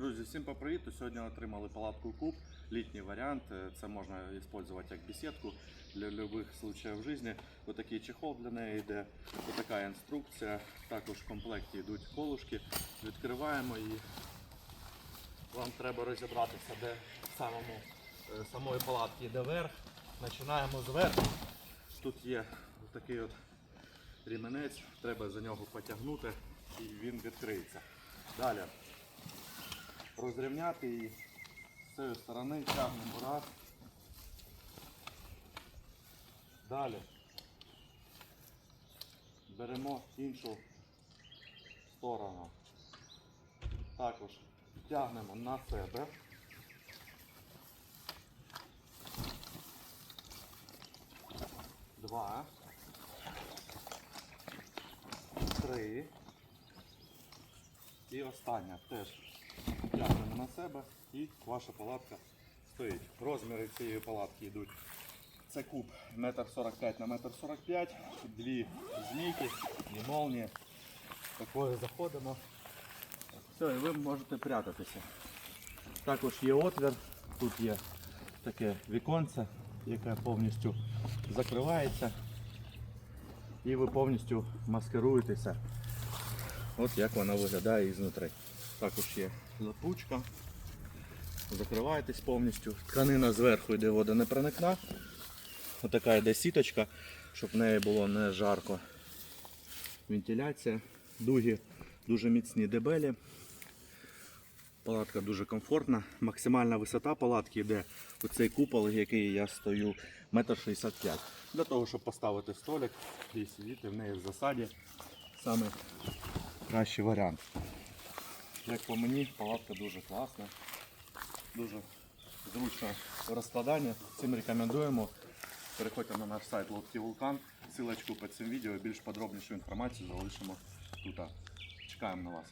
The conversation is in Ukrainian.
Друзі, всім привіт! Сьогодні отримали палатку Куб, літній варіант. Е, Це можна використовувати як беседку для будь-яких случаїв в житті. Ось такий чехол для неї йде, ось така інструкція. Також в комплекті йдуть колушки. Відкриваємо її. Вам треба розібратися, де самому е, самої палатки йде верх. Починаємо зверху. Тут є такий от ріменець, треба за нього потягнути і він відкриється. Далі розрівняти її з цієї сторони, тягнемо раз. Далі беремо іншу сторону. Також тягнемо на себе. Два. І остання теж тягнемо на себе і ваша палатка стоїть. Розміри цієї палатки йдуть. Це куб 1,45 на 1,45 дві змійки, дві молнії. Такою заходимо. Все, і ви можете прятатися. Також є отвір, тут є таке віконце, яке повністю закривається. І ви повністю маскируєтеся. От як вона виглядає ізнутри. Також є липучка. Закриваєтесь повністю. Тканина зверху йде водонепроникна. Отака йде сіточка, щоб в неї було не жарко. Вентиляція, дуги дуже міцні дебелі. Палатка дуже комфортна. Максимальна висота палатки йде у цей купол, який я стою 1,65 м. Для того, щоб поставити столик і сидіти в неї в засаді. Саме кращий варіант. Як по мені, палатка дуже класна, дуже зручно розкладання. Всім рекомендуємо. Переходьте на наш сайт Лодки Вулкан. Силочку під цим відео більш подробнішу інформацію залишимо тут. Чекаємо на вас.